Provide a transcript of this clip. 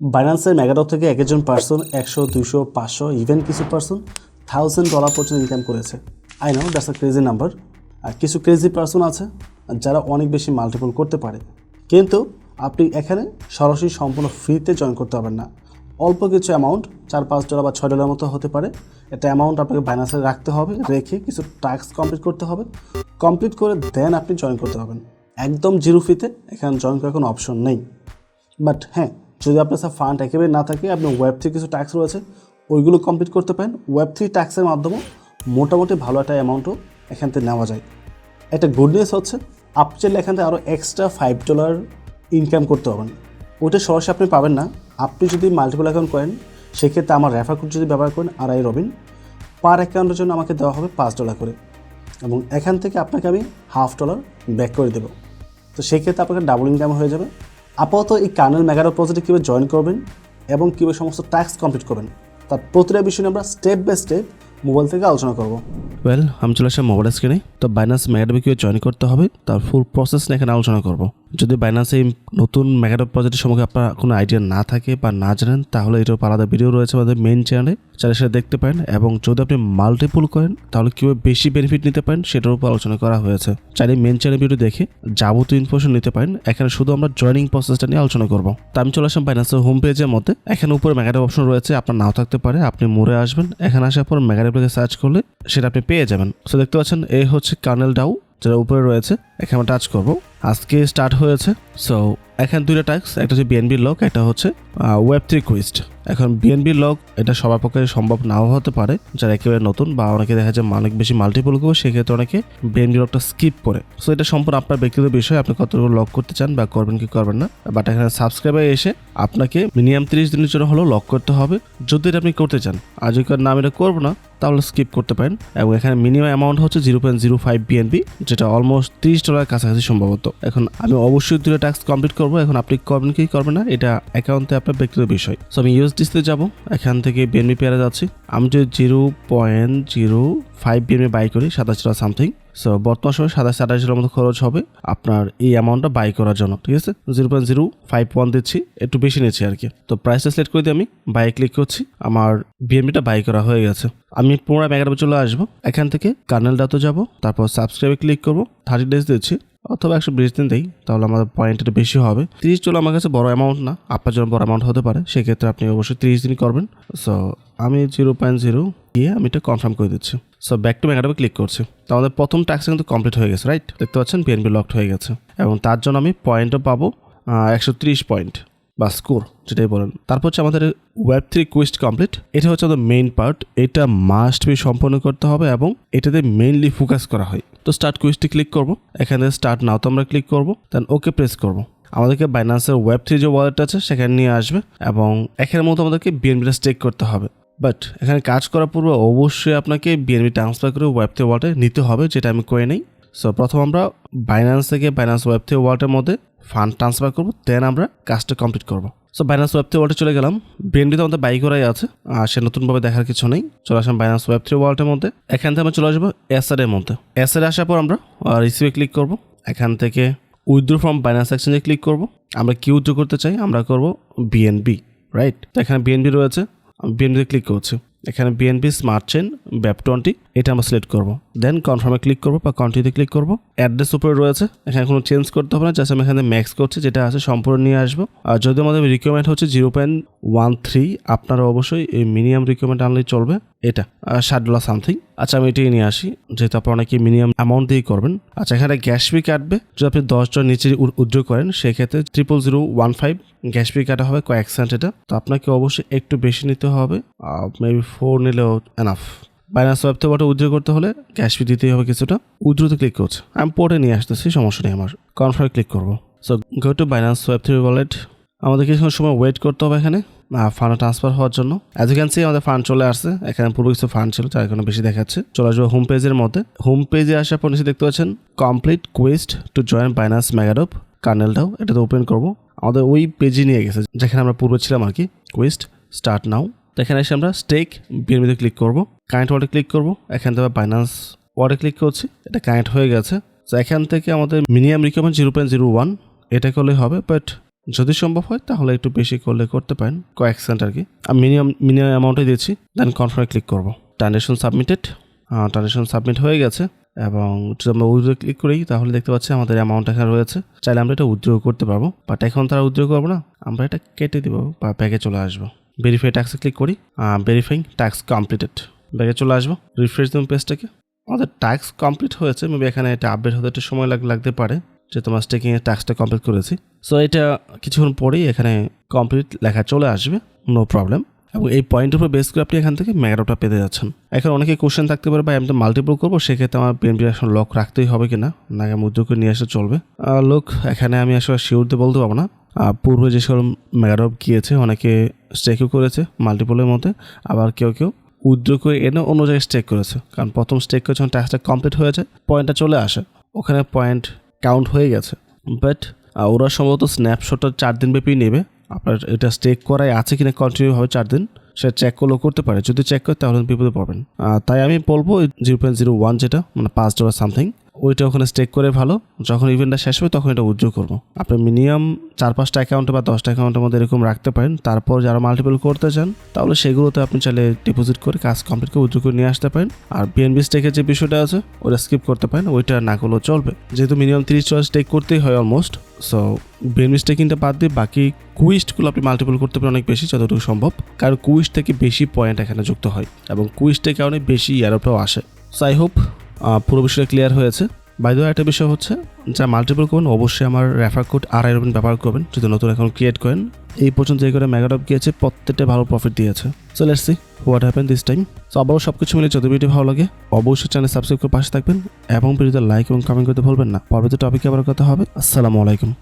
বাইন্যান্সের মেগাডপ থেকে এক একজন পার্সন একশো দুশো পাঁচশো ইভেন কিছু পার্সন থাউজেন্ড ডলার পর্যন্ত ইনকাম করেছে। I know that's a crazy number আর কিছু ক্রেজি পার্সন আছে, যারা অনেক বেশি মাল্টিপল করতে পারে। কিন্তু আপনি এখানে সরাসরি সম্পূর্ণ ফ্রিতে জয়েন করতে পারবেন না। অল্প কিছু অ্যামাউন্ট চার, পাঁচ ডলার বা ছয় ডলার মতো হতে পারে। একটা অ্যামাউন্ট আপনাকে বাইন্যান্সে রাখতে হবে, রেখে কিছু টাস্ক কমপ্লিট করতে হবে। কমপ্লিট করে দেন আপনি জয়েন করতে পারবেন। একদম জিরো ফিতে এখানে জয়েন করার কোনো অপশন নেই। বাট হ্যাঁ যদি আপনার স্যার ফান্ড একেবারে না থাকে আপনি ওয়েব থ্রি কিছু ট্যাক্স রয়েছে, ওইগুলো কমপ্লিট করতে পারেন। ওয়েব থ্রি ট্যাক্সের মাধ্যমে মোটামুটি ভালো একটা অ্যামাউন্টও এখান থেকে নেওয়া যায়। একটা গুড নিউজ হচ্ছে আপনি চাইলে এখান থেকে আরও এক্সট্রা ফাইভ ডলার ইনকাম করতে পারবেন। ওটা সরাসরি আপনি পাবেন না। আপনি যদি মাল্টিপল অ্যাকাউন্ট করেন, সেক্ষেত্রে আমার রেফার কোড যদি ব্যবহার করেন আর আই রবিন পার অ্যাকাউন্টের জন্য আমাকে দেওয়া হবে পাঁচ ডলার করে। এবং এখান থেকে আপনাকে আমি হাফ ডলার ব্যাক করে দেবো। তো সেক্ষেত্রে আপনাকে ডাবল ইনকাম হয়ে যাবে। আপাতত এই কার্নেল মেগারো প্রজেক্টে কীভাবে জয়েন করবেন এবং কীভাবে সমস্ত ট্যাক্স কমপ্লিট করবেন, তার প্রতিটা বিষয় নিয়ে আমরা স্টেপ বাই স্টেপ মোবাইল থেকে আলোচনা করব। ওয়েল আমি চলে আসলাম মোবাইল স্ক্রিনে তো বাইনান্স মেগারোবে কীভাবে জয়েন করতে হবে, তার ফুল প্রসেস নিয়ে এখানে আলোচনা করব। যদি বাইনান্স নতুন ম্যাগাডপ প্রজেক্টের সম্পর্কে আপনার কোনো আইডিয়া না থাকে বা না জানেন, তাহলে এটার আলাদা ভিডিও রয়েছে আমাদের মেইন চ্যানেলে চ্যানেল সেটা দেখতে পারেন এবং যদি আপনি মাল্টিপুল করেন, তাহলে কীভাবে বেশি বেনিফিট নিতে পারেন সেটার উপর আলোচনা করা হয়েছে। চাইলে মেন চ্যানেল ভিডিও দেখে যাবতীয় ইনফরমেশন নিতে পারেন। এখানে শুধু আমরা জয়েনিং প্রসেসটা নিয়ে আলোচনা করব। তা আমি চলে আসলাম বাইনান্সের হোম পেজের মধ্যে। এখানে উপরে ম্যাগাডপ অপশন রয়েছে, আপনার নাও থাকতে পারে, আপনি মোড়ে আসবেন। এখানে আসার পর ম্যাগাডপটাকে সার্চ করলে সেটা আপনি পেয়ে যাবেন। সো দেখতে পাচ্ছেন, এ হচ্ছে কার্নেল ডাউ যেটা উপরে রয়েছে এখানে টাচ করব। আজকে স্টার্ট হয়েছে সো এখানে দুইটা টাস্ক একটা হচ্ছে বিএনবির লক একটা হচ্ছে ওয়েব থ্রি কুইস্ট এখন বিএনবির লক এটা সবার পক্ষে সম্ভব নাও হতে পারে। যারা একেবারে নতুন বা অনেকে দেখা যায় অনেক বেশি মাল্টিপল করবে সেক্ষেত্রে অনেকে বিএনবি লকটা স্কিপ করে। সো এটা সম্পূর্ণ আপনার ব্যক্তিগত বিষয়, আপনি কতটুকু লক করতে চান বা করবেন কি করবেন না। বাট এখানে সাবস্ক্রাইবে এসে আপনাকে মিনিমাম তিরিশ দিনের জন্য হলেও লক করতে হবে। যদি এটা আপনি করতে চান, আর যদি না আমি এটা করব না, তাহলে স্কিপ করতে পারেন। এবং এখানে মিনিমাম অ্যামাউন্ট হচ্ছে zero point zero five BNB যেটা অলমোস্ট তিরিশ ডলার কাছাকাছি সম্ভবত। এখন আমি অবশ্যই দুটো টাস্ক কমপ্লিট করব। এখন আপনি করবেন কি করবেন না, এটা অ্যাকাউন্টে আপনার ব্যক্তিগত বিষয়। সো আমি ইউএসডিসিতে যাব, এখান থেকে বিএনবি পেয়ারে যাচ্ছি। আমি যদি zero point zero five BNB buy করি, সাতাশ ডলার সামথিং সো বর্তমান সময় সাতাশ আঠাশ ডলার মতো খরচ হবে আপনার এই অ্যামাউন্টটা বাই করার জন্য, ঠিক আছে? Zero point zero five one দিচ্ছি, একটু বেশি নিচ্ছি আর কি। তো প্রাইসটা সিলেক্ট করে দিয়ে আমি বাই ক্লিক করছি, আমার বিএনবিটা বাই করা হয়ে গেছে। আমি পুনরায় ব্যাগারে চলে আসব, এখান থেকে কার্নেলটাতে যাব, তারপর সাবস্ক্রাইবে ক্লিক করব থার্টি ডেজ দিচ্ছি। অথবা একশো বিশ দিন দিই, তাহলে আমাদের পয়েন্টটা একটু বেশি হবে। তিরিশ চলো আমার কাছে বড় অ্যামাউন্ট না, আপনার জন্য বড় অ্যামাউন্ট হতে পারে, সেক্ষেত্রে আপনি অবশ্যই তিরিশ দিনই করবেন। সো আমি জিরো পয়েন্ট জিরো গিয়ে আমি এটা কনফার্ম করে দিচ্ছি। সো ব্যাক টু ম্যাগাডাবে ক্লিক করছি। তো আমাদের প্রথম টাস্ক কিন্তু কমপ্লিট হয়ে গেছে রাইট দেখতে পাচ্ছেন পিএনবি লকড হয়ে গেছে। এবং তার জন্য আমি পয়েন্টও পাবো একশো তিরিশ পয়েন্ট বা স্কোর যেটাই বলেন। তারপর হচ্ছে আমাদের ওয়েব থ্রি কুইস্ট কমপ্লিট এটা হচ্ছে আমাদের মেইন পার্ট এটা মাস্ট বি সম্পন্ন করতে হবে এবং এটাতে মেইনলি ফোকাস করা হয়। তো স্টার্ট কুইস্টে ক্লিক করব। এখানে স্টার্ট নাও তো আমরা ক্লিক করব। দেন ওকে প্রেস করব। আমাদেরকে বাইন্যান্সের ওয়েব থ্রি যে ওয়ালেট আছে, সেখানে নিয়ে আসবে এবং এখানের মতো আমাদেরকে বিএনবিটা স্টেক করতে হবে। বাট এখানে কাজ করার পূর্বে অবশ্যই আপনাকে বিএনবি ট্রান্সফার করে ওয়েব থ্রি ওয়ালেটে নিতে হবে, যেটা আমি করে নেই। সো প্রথম আমরা বাইন্যান্স থেকে বাইন্যান্স ওয়েব থ্রি ওয়ালেটের মধ্যে ফান্ড ট্রান্সফার করব দেন আমরা কাজটা কমপ্লিট করব। সো বাইন্যান্স ওয়েব থ্রি ওয়ালেটে চলে গেলাম। বিএনবি তো আমাদের বাই করাই আছে, আর সে নতুনভাবে দেখার কিছু নেই। চলে আসলাম বাইন্যান্স ওয়েব থ্রি ওয়ালেটের মধ্যে। এখান থেকে আমরা চলে আসব এসআর এর মধ্যে। এসআর আসার পর আমরা রিসিভে ক্লিক করব। এখান থেকে উইথড্রো ফ্রম বাইন্যান্স এক্সচেঞ্জে ক্লিক করব। আমরা কি উইথড্রো করতে চাই? আমরা করব বিএনবি রাইট তো এখানে বিএনবি রয়েছে। আমি বিএনবিতে ক্লিক করছি। এখানে BNB smart chain BEP twenty এটা আমরা সিলেক্ট করব। দেন কনফার্মে ক্লিক করব বা কন্টিনিউতে ক্লিক করব। অ্যাড্রেস উপরে রয়েছে। এখানে কোনো চেঞ্জ করতে হবে না জাস্ট আমি এখানে ম্যাক্স করছি, যেটা আছে সম্পূর্ণ নিয়ে আসব। আর যদি আমাদের রিকোয়ারমেন্ট হচ্ছে জিরো পয়েন্ট ওয়ান থ্রি আপনারা অবশ্যই এই মিনিমাম রিকোয়ারমেন্ট আনলেই চলবে। এটা ষাট ডলার সামথিং আচ্ছা আমি এটাই নিয়ে আসি, যেহেতু আপনার অনেকে মিনিমাম অ্যামাউন্ট দিয়েই করবেন। আচ্ছা এখানে গ্যাস ফি কাটবে। যদি আপনি দশ জন নিচে উদ্যোগ করেন, সেক্ষেত্রে triple zero one five gas fee কাটা হবে, কয়েক সেন্ট এটা। তো আপনাকে অবশ্যই একটু বেশি নিতে হবে মেবি ফোর নিলেও এনাফ বাইনান্স ওয়েব থেকে উদ্যোগ করতে হলে ক্যাশ ফি দিতেই হবে কিছুটা। উদ্রুতে ক্লিক করছে। আমি পোর্টে নিয়ে আসতেছি, সমস্যা নেই আমার। কনফার্মে ক্লিক করব। So go to Binance web three wallet আমাদের কিছু সময় ওয়েট করতে হবে এখানে ফান্ড ট্রান্সফার হওয়ার জন্য। অ্যাজ ইউ ক্যান সি আমাদের ফান্ড চলে আসছে। এখানে পুরো কিছু ফান্ড ছিল যার এখানে বেশি দেখাচ্ছে। চলে আসব হোম পেজের মধ্যে। হোম পেজে আসার পর নিচে দেখতে পাচ্ছেন complete quest to join Binance Megadrop কার্নেলটাও এটাতে ওপেন করব। আমাদের ওই পেজে নিয়ে গেছে, যেখানে আমরা পূর্বে ছিলাম আর কি। কুইস্ট স্টার্ট নাও তো এখানে এসে আমরা স্টেক বিএনবিতে ক্লিক করব কারেন্ট ওয়ার্ডে ক্লিক করব, এখান থেকে বাইনান্স ওয়ার্ডে ক্লিক করছি, এটা কানেক্ট হয়ে গেছে। তো এখান থেকে আমাদের minimum requirement zero point zero one এটা করলে হবে বাট যদি সম্ভব হয় তাহলে একটু বেশি করলে করতে পারেন, কয়েক সেন্ট আর কি। আমি মিনিমাম মিনিমাম অ্যামাউন্টে দিয়েছি দেন কনফার্মে ক্লিক করব। ট্রানজেকশন সাবমিটেড ট্রানজেকশন সাবমিট হয়ে গেছে, এবং যদি আমরা উইথড্র ক্লিক করি, তাহলে দেখতে পাচ্ছি আমাদের অ্যামাউন্ট এখানে রয়েছে। চাইলে আমরা এটা উইথড্র করতে পারব বাট এখন তারা উইথড্র করব না, আমরা এটা কেটে দিব বা ব্যাগে চলে আসব। ভেরিফাই ট্যাক্সে ক্লিক করি ভেরিফাইং ট্যাক্স কমপ্লিটেড ব্যাগে চলে আসব রিফ্রেশ দেবো পেজটাকে আমাদের ট্যাক্স কমপ্লিট হয়েছে মেবি এখানে এটা আপডেট হতে একটু সময় লাগ লাগতে পারে, যে তোমার স্টেকিংয়ের ট্যাক্সটা কমপ্লিট করেছি। সো এটা কিছুক্ষণ পরেই এখানে কমপ্লিট লেখা চলে আসবে নো প্রবলেম এবং এই পয়েন্টের উপর বেস করে আপনি এখান থেকে ম্যাগাডপটা পেতে যাচ্ছেন। এখন অনেকে কোশ্চেন থাকতে পারে বা আমি তো মাল্টিপল করব, সেক্ষেত্রে আমার বিএনপি এখন লক রাখতেই হবে কিনা? না, আমি উদ্যোগ নিয়ে আসলে চলবে। লোক এখানে আমি আসলে শিওর দিয়ে বলতে পারব না। পূর্বে যে সকল মেগাডপ গিয়েছে অনেকে স্টেকও করেছে মাল্টিপলের মধ্যে আবার কেউ কেউ উদ্যোগ করে এনে অন্য জায়গায় স্টেক করেছে। কারণ প্রথম স্টেক করে যখন টাস্কটা কমপ্লিট হয়ে যায় পয়েন্টটা চলে আসে। ওখানে পয়েন্ট কাউন্ট হয়ে গেছে। বাট ওরা সম্ভবত স্ন্যাপশটটা চার দিন ব্যাপী নেবে। আপনার এটা স্টেক করাই আছে কিনা কন্টিনিউ হবে চার দিন সে চেক করলেও করতে পারে। যদি চেক করে তাহলে বিপদে পড়বেন। আহ, তাই আমি বলব জিরো পয়েন্ট জিরো ওয়ান যেটা মানে পাঁচ ডলার সামথিং ওইটা ওখানে স্টেক করে ভালো। যখন ইভেন্টটা শেষ হবে তখন এটা উজ্জ্বল করব। আপনি মিনিমাম চার পাঁচটা অ্যাকাউন্টে বা দশটা অ্যাকাউন্টের মধ্যে এরকম রাখতে পারেন। তারপর যারা মাল্টিপল করতে চান, তাহলে সেগুলোতে আপনি চাইলে ডিপোজিট করে কাজ কমপ্লিট করে উজ্জ্বল করে নিয়ে আসতে পারেন। আর বিএনবি স্টেকের যে বিষয়টা আছে ওটা স্কিপ করতে পারেন। ওইটা না করলেও চলবে। যেহেতু মিনিমাম তিরিশ ডলার স্টেক করতেই হয় অলমোস্ট সো বিএনবি স্টেকিংটা বাদ দিয়ে বাকি কুইস্টগুলো আপনি মাল্টিপল করতে পারেন অনেক বেশি, যতটুকু সম্ভব। কারণ কুইস্ট থেকে বেশি পয়েন্ট এখানে যুক্ত হয় এবং কুইস্টের কারণে বেশি ইয়ারোপটাও আসে। সো আই হোপ পুরো বিষয়টা ক্লিয়ার হয়েছে। বাইদ একটা বিষয় হচ্ছে, যা মাল্টিপল করবেন, অবশ্যই আমার রেফার কোড আর আইরবেন ব্যবহার করবেন, যদি নতুন অ্যাকাউন্ট ক্রিয়েট করেন। এই পর্যন্ত যে করে মেগাডপ গিয়েছে, প্রত্যেকটা ভালো প্রফিট দিয়েছে। So let's see what happen this time so আবারও সব কিছু মিলে যদি ভিডিও ভালো লাগে, অবশ্যই চ্যানেল সাবস্ক্রাইব করে পাশে থাকবেন এবং ভিডিওতে লাইক এবং কমেন্ট করতে ভুলবেন না। পরবর্তী টপিকে আবার কথা হবে। আসসালামু আলাইকুম।